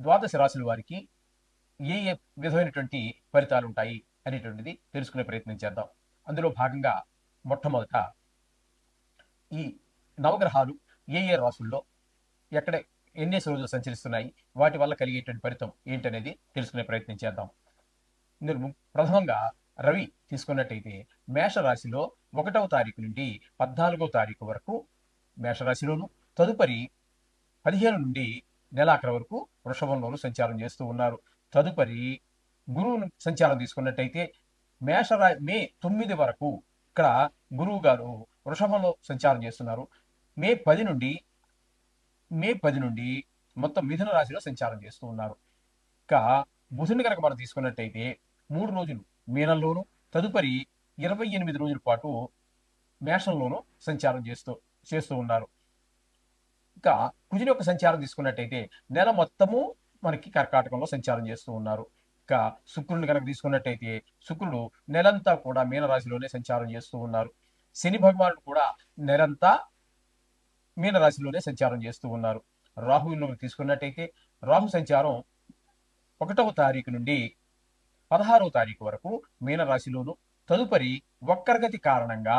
ద్వాదశ రాశుల వారికి ఏ ఏ విధమైనటువంటి ఫలితాలు ఉంటాయి అనేటువంటిది తెలుసుకునే ప్రయత్నం చేద్దాం. అందులో భాగంగా మొట్టమొదట ఈ నవగ్రహాలు ఏ ఏ రాసుల్లో ఎక్కడ ఎన్ని రోజులు సంచరిస్తున్నాయి వాటి వల్ల కలిగేటువంటి ఫలితం ఏంటనేది తెలుసుకునే ప్రయత్నం చేద్దాం. ఇందులో ప్రథమంగా రవి తీసుకున్నట్టయితే మేషరాశిలో ఒకటవ తారీఖు నుండి పద్నాలుగవ తారీఖు వరకు మేషరాశిలోను తదుపరి పదిహేను నుండి నెలాఖరు వరకు వృషభంలోను సంచారం చేస్తూ ఉన్నారు. తదుపరి గురువు సంచారం తీసుకున్నట్టయితే మేషరా మే తొమ్మిది వరకు ఇక్కడ గురువు గారు వృషభంలో సంచారం చేస్తున్నారు. మే పది నుండి మే పది నుండి మొత్తం మిథున రాశిలో సంచారం చేస్తూ ఉన్నారు. ఇక బుధుని కనుక మనం తీసుకున్నట్టయితే మూడు రోజులు మీనంలోను తదుపరి ఇరవై ఎనిమిది రోజుల పాటు మేషంలోనూ సంచారం చేస్తూ చేస్తూ ఉన్నారు. ఇంకా కుజుని యొక్క సంచారం తీసుకున్నట్టయితే నెల మొత్తము మనకి కర్కాటకంలో సంచారం చేస్తూ ఉన్నారు. ఇంకా శుక్రుని కనుక తీసుకున్నట్టయితే శుక్రుడు నెలంతా కూడా మీనరాశిలోనే సంచారం చేస్తూ ఉన్నారు. శని భగవానుడు కూడా నెలంతా మీనరాశిలోనే సంచారం చేస్తూ ఉన్నారు. రాహువులో తీసుకున్నట్టయితే రాహు సంచారం ఒకటవ తారీఖు నుండి పదహారవ తారీఖు వరకు మీనరాశిలోను తదుపరి వక్రగతి కారణంగా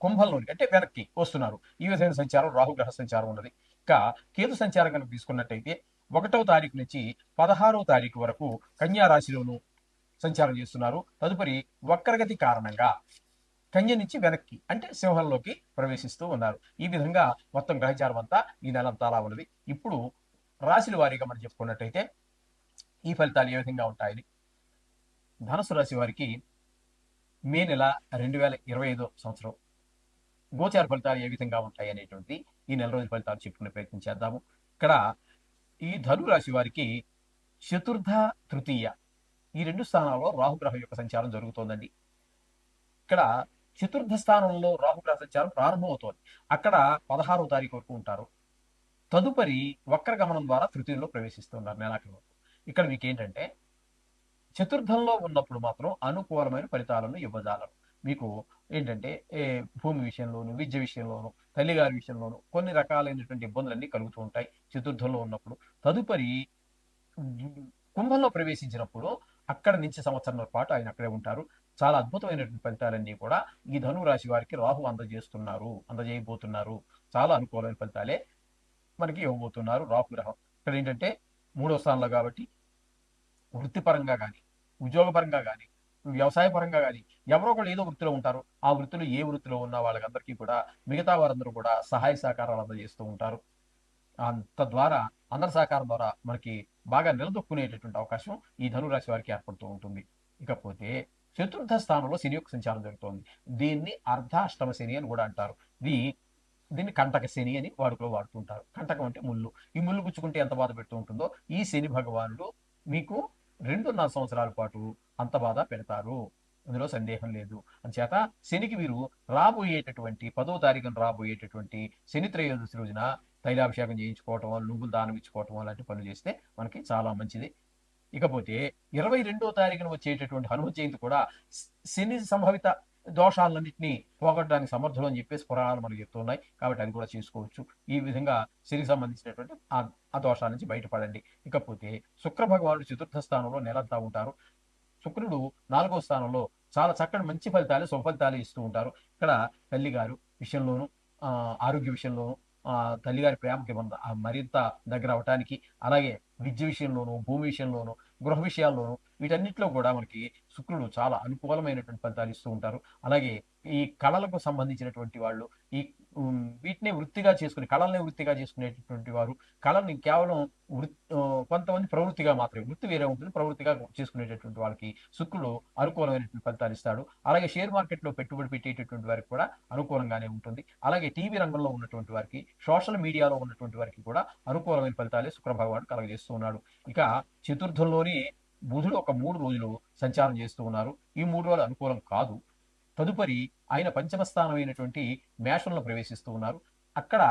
కుంభంలోని అంటే వెనక్కి వస్తున్నారు. ఈ విధమైన సంచారం రాహుగ్రహ సంచారం ఉన్నది. ఇంకా కేతు సంచారం కనుక తీసుకున్నట్టయితే ఒకటవ తారీఖు నుంచి పదహారవ తారీఖు వరకు కన్యా రాశిలోను సంచారం చేస్తున్నారు. తదుపరి వక్రగతి కారణంగా కన్య నుంచి వెనక్కి అంటే సింహంలోకి ప్రవేశిస్తూ ఉన్నారు. ఈ విధంగా మొత్తం గ్రహచారం అంతా ఈ నెలంతా అలా ఉన్నది. ఇప్పుడు రాశుల వారీగా మనం చెప్పుకున్నట్టయితే ఈ ఫలితాలు ఏ విధంగా ఉంటాయని. ధనుసు రాశి వారికి మే నెల రెండు వేల ఇరవై ఐదో సంవత్సరం గోచార ఫలితాలు ఏ విధంగా ఉంటాయి అనేటువంటి ఈ నెల రోజుల ఫలితాలు చెప్పుకునే ప్రయత్నం చేద్దాము. ఇక్కడ ఈ ధను రాశి వారికి చతుర్థ తృతీయ ఈ రెండు స్థానాల్లో రాహుగ్రహం యొక్క సంచారం జరుగుతోందండి. ఇక్కడ చతుర్థ స్థానంలో రాహుగ్రహ సంచారం ప్రారంభమవుతోంది. అక్కడ పదహారవ తారీఖు వరకు ఉంటారు. తదుపరి వక్రగమనం ద్వారా తృతీయంలో ప్రవేశిస్తున్నారు నెలాఖరు వరకు. ఇక్కడ మీకు ఏంటంటే చతుర్థంలో ఉన్నప్పుడు మాత్రం అనుకూలమైన ఫలితాలను ఇవ్వజాలరు. మీకు ఏంటంటే భూమి విషయంలోను విద్య విషయంలోను తల్లిగారి విషయంలోను కొన్ని రకాలైనటువంటి ఇబ్బందులన్నీ కలుగుతూ ఉంటాయి చతుర్థంలో ఉన్నప్పుడు. తదుపరి కుంభంలో ప్రవేశించినప్పుడు అక్కడ నుంచి సంవత్సరం పాటు ఆయన అక్కడే ఉంటారు. చాలా అద్భుతమైనటువంటి ఫలితాలన్నీ కూడా ఈ ధను రాశి వారికి రాహు అందజేస్తున్నారు అందజేయబోతున్నారు. చాలా అనుకూలమైన ఫలితాలే మనకి ఇవ్వబోతున్నారు రాహు గ్రహం. ఇక్కడ ఏంటంటే మూడో స్థానంలో కాబట్టి వృత్తిపరంగా కానీ ఉద్యోగపరంగా కానీ వ్యవసాయ పరంగా కానీ ఎవరో ఒకళ్ళు ఏదో వృత్తిలో ఉంటారు. ఆ వృత్తిలో ఏ వృత్తిలో ఉన్న వాళ్ళకందరికీ కూడా మిగతా వారందరూ కూడా సహాయ సహకారాలు అందజేస్తూ ఉంటారు. అంత ద్వారా అందరి సహకారం ద్వారా మనకి బాగా నిలదొక్కునేటటువంటి అవకాశం ఈ ధనురాశి వారికి ఏర్పడుతూ ఉంటుంది. ఇకపోతే చతుర్థ స్థానంలో శని యొక్క సంచారం జరుగుతోంది. దీన్ని అర్ధాష్టమ శని అని కూడా అంటారు. ఇది దీన్ని కంటక శని అని వాడుకలో వాడుతుంటారు కంటకం అంటే ముళ్ళు. ఈ ముళ్ళు గుచ్చుకుంటే ఎంత బాధ పెడుతూ ఉంటుందో ఈ శని భగవానుడు మీకు రెండున్నర సంవత్సరాల పాటు అంత బాధ పెడతారు. అందులో సందేహం లేదు. అంచేత శనికి వీరు రాబోయేటటువంటి పదో తారీఖున రాబోయేటటువంటి శని త్రయోదశి రోజున తైలాభిషేకం చేయించుకోవటం నువ్వులు దానం ఇచ్చుకోవటం లాంటి పనులు చేస్తే మనకి చాలా మంచిది. ఇకపోతే ఇరవై రెండో తారీఖున వచ్చేటటువంటి హనుమ జయంతి కూడా శని సంభవిత దోషాలన్నింటినీ పోగొట్టడానికి సమర్థులు అని చెప్పేసి పురాణాలు మనకు చెప్తున్నాయి కాబట్టి అది కూడా చేసుకోవచ్చు. ఈ విధంగా శనికి సంబంధించినటువంటి ఆ ఆ దోషాల నుంచి బయటపడండి. ఇకపోతే శుక్ర భగవానుడు చతుర్థ స్థానంలో నెలంతా ఉంటారు. శుక్రుడు నాలుగో స్థానంలో చాలా చక్కటి మంచి ఫలితాలు సుఫలితాలు ఇస్తూ ఉంటారు. ఇక్కడ తల్లిగారు విషయంలోను ఆరోగ్య విషయంలోనూ తల్లిగారి ప్రేమకి మన- మరింత దగ్గర అవటానికి అలాగే విద్య విషయంలోను భూమి విషయంలోను గృహ విషయాల్లోనూ వీటన్నిటిలో కూడా మనకి శుక్రుడు చాలా అనుకూలమైనటువంటి ఫలితాలు ఇస్తూ ఉంటారు. అలాగే ఈ కళలకు సంబంధించినటువంటి వాళ్ళు ఈ వీటిని వృత్తిగా చేసుకుని కళల్ని వృత్తిగా చేసుకునేటటువంటి వారు కళని కేవలం వృత్తి కొంతమంది ప్రవృత్తిగా మాత్రమే వృత్తి వేరే ఉంటుంది ప్రవృత్తిగా చేసుకునేటటువంటి వాళ్ళకి శుక్రుడు అనుకూలమైనటువంటి ఫలితాలు ఇస్తాడు. అలాగే షేర్ మార్కెట్లో పెట్టుబడి పెట్టేటటువంటి వారికి కూడా అనుకూలంగానే ఉంటుంది. అలాగే టీవీ రంగంలో ఉన్నటువంటి వారికి సోషల్ మీడియాలో ఉన్నటువంటి వారికి కూడా అనుకూలమైన ఫలితాలే శుక్ర భగవానుడు కలగజేస్తూ ఉన్నాడు. ఇక చతుర్థంలోని బుధుడు ఒక మూడు రోజులు సంచారం చేస్తూ ఉన్నారు. ఈ మూడు రోజులు అనుకూలం కాదు. తదుపరి ఆయన పంచమ స్థానమైనటువంటి మేషంలో ప్రవేశిస్తూ ఉన్నారు. అక్కడ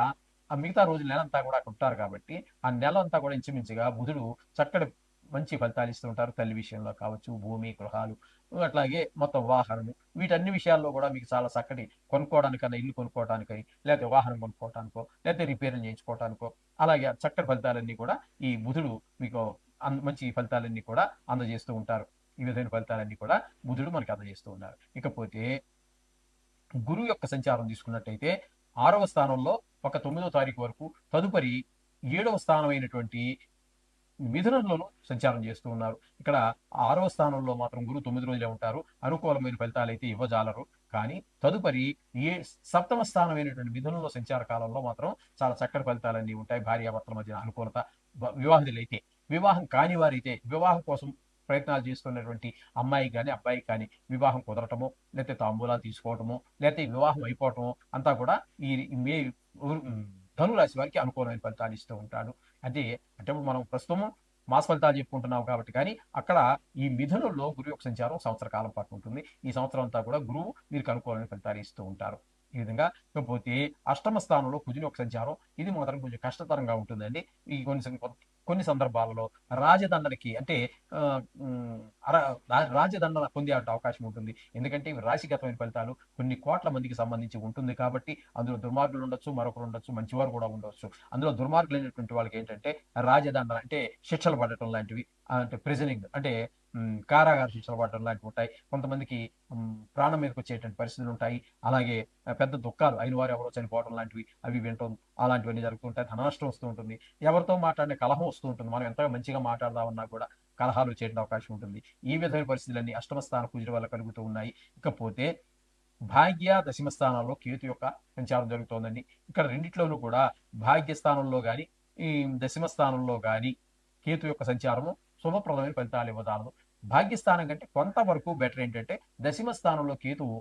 ఆ మిగతా రోజుల నెలంతా కూడా అక్కడ ఉంటారు కాబట్టి ఆ నెల అంతా కూడా ఇంచుమించుగా బుధుడు చక్కటి మంచి ఫలితాలు ఇస్తూ ఉంటారు. తల్లి విషయంలో కావచ్చు భూమి గృహాలు అట్లాగే మొత్తం వాహనము. వీటన్ని విషయాల్లో కూడా మీకు చాలా చక్కటి కొనుక్కోవడానికన్నా ఇల్లు కొనుక్కోవడానికై లేకపోతే వాహనం కొనుక్కోవడానికో లేకపోతే రిపేర్లు చేయించుకోవడానికో అలాగే చక్కటి ఫలితాలన్నీ కూడా ఈ బుధుడు మీకు మంచి ఫలితాలన్నీ కూడా అందజేస్తూ ఉంటారు. ఈ విధమైన ఫలితాలన్నీ కూడా బుధుడు మనకి అందజేస్తూ ఉన్నారు ఇకపోతే గురువు యొక్క సంచారం తీసుకున్నట్టయితే ఆరవ స్థానంలో ఒక తొమ్మిదో తారీఖు వరకు తదుపరి ఏడవ స్థానం అయినటువంటి మిథునంలోనూ సంచారం చేస్తూ ఉన్నారు. ఇక్కడ ఆరవ స్థానంలో మాత్రం గురువు తొమ్మిది రోజులే ఉంటారు. అనుకూలమైన ఫలితాలు అయితే ఇవ్వజాలరు. కానీ తదుపరి ఏ సప్తమ స్థానమైనటువంటి మిథునంలో సంచార కాలంలో మాత్రం చాలా చక్కటి ఫలితాలన్నీ ఉంటాయి. భార్యాభర్తల మధ్య అనుకూలత బ- వివాహితులైతే. వివాహం కాని వారైతే వివాహం కోసం ప్రయత్నాలు చేస్తున్నటువంటి అమ్మాయి కానీ అబ్బాయి కానీ వివాహం కుదరటము లేకపోతే తాంబూలాలు తీసుకోవటము లేకపోతే వివాహం అయిపోవటము అంతా కూడా ఈ మే ధనురాశి వారికి అనుకూలమైన ఫలితాలు ఇస్తూ ఉంటాడు అంటే అంటే మనం ప్రస్తుతం మాస ఫలితాలు చెప్పుకుంటున్నాం కాబట్టి కానీ అక్కడ ఈ మిథునంలో గురువు యొక్క సంచారం సంవత్సర కాలం పాటు ఉంటుంది. ఈ సంవత్సరం అంతా కూడా గురువు మీకు అనుకూలమైన ఫలితాలు ఇస్తూ ఉంటారు. ఈ విధంగా ఇకపోతే అష్టమ స్థానంలో కుజుని యొక్క సంచారం ఇది మాత్రం కొంచెం కష్టతరంగా ఉంటుందండి. ఈ కొన్ని కొన్ని సందర్భాలలో రాజదండనకి అంటే రాజదండన పొందే అవకాశం ఉంటుంది. ఎందుకంటే ఇవి రాశిగతమైన ఫలితాలు. కొన్ని కోట్ల మందికి సంబంధించి ఉంటుంది కాబట్టి అందులో దుర్మార్గులు ఉండొచ్చు మరొకరు ఉండొచ్చు మంచివారు కూడా ఉండవచ్చు అందులో దుర్మార్గులైనటువంటి వాళ్ళకి ఏంటంటే రాజదండన అంటే శిక్షలు పడటం లాంటివి. అంటే ప్రిజనింగ్ అంటే కారాగార శిక్షలు పడటం లాంటివి ఉంటాయి. కొంతమందికి ప్రాణం మీదకి వచ్చేటువంటి పరిస్థితులు ఉంటాయి. అలాగే పెద్ద దుఃఖాలు అయిన వారు ఎవరో చనిపోవడం లాంటివి అవి వినటం అలాంటివన్నీ జరుగుతుంటాయి ధనాష్టం వస్తూ ఉంటుంది. ఎవరితో మాట్లాడే కలహం వస్తూ ఉంటుంది. మనం ఎంతగా మంచిగా మాట్లాడదామన్నా కూడా కలహాలు వచ్చేట అవకాశం ఉంటుంది. ఈ విధమైన పరిస్థితులన్నీ అష్టమ స్థాన పూజల వల్ల కలుగుతూ ఉన్నాయి. ఇకపోతే భాగ్య దశమ స్థానాల్లో కేతు యొక్క సంచారం జరుగుతోందండి. ఇక్కడ రెండిట్లోనూ కూడా భాగ్య స్థానంలో కానీ ఈ దశమ స్థానంలో కానీ కేతు యొక్క సంచారము శుభప్రదమైన ఫలితాలు ఇవ్వదాలదు భాగ్యస్థానం కంటే కొంతవరకు బెటర్ ఏంటంటే దశమ స్థానంలో కేతువు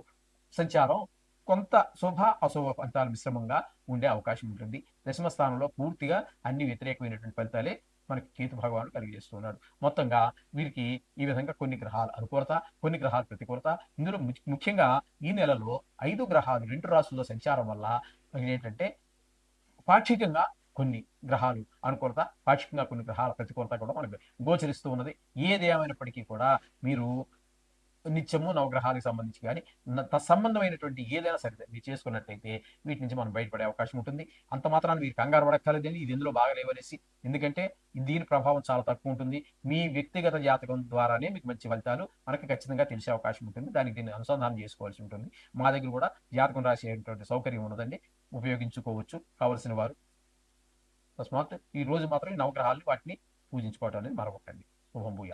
సంచారం కొంత శుభ అశుభ ఫలితాల మిశ్రమంగా ఉండే అవకాశం ఉంటుంది. దశమ స్థానంలో పూర్తిగా అన్ని వ్యతిరేకమైనటువంటి ఫలితాలే మనకి కేతు భగవాను కలిగజేస్తున్నాడు. మొత్తంగా వీరికి ఈ విధంగా కొన్ని గ్రహాలు అనుకూలత కొన్ని గ్రహాలు ప్రతికూలత ఇందులో ముఖ్యంగా ఈ నెలలో ఐదు గ్రహాలు రెండు రాసుల్లో సంచారం వల్ల ఏంటంటే పాక్షికంగా కొన్ని గ్రహాలు అనుకూలత పాక్షికంగా కొన్ని గ్రహాల ప్రతికూలత కూడా మనకు గోచరిస్తూ ఉన్నది. ఏది ఏమైనప్పటికీ కూడా మీరు నిత్యము నవగ్రహాలకు సంబంధించి కానీ న- తత్సంబంధమైనటువంటి ఏదైనా సరే మీరు చేసుకున్నట్లయితే వీటి నుంచి మనం బయటపడే అవకాశం ఉంటుంది. అంత మాత్రాన్ని మీరు కంగారు పడక్కర్లేదండి. ఇది ఇందులో బాగలేవనేసి ఎందుకంటే దీని ప్రభావం చాలా తక్కువ ఉంటుంది. మీ వ్యక్తిగత జాతకం ద్వారానే మీకు మంచి ఫలితాలు మనకి ఖచ్చితంగా తెలిసే అవకాశం ఉంటుంది. దానికి దీన్ని అనుసంధానం చేసుకోవాల్సి ఉంటుంది. మా దగ్గర కూడా జాతకం రాసేటువంటి సౌకర్యం ఉన్నదండి. ఉపయోగించుకోవచ్చు. కావలసిన వారు తస్మాత్ ఈ రోజు మాత్రం ఈ నవగ్రహాలు వాటిని పూజించుకోవటం అనేది మరొకటండి. శుభం భూయాలు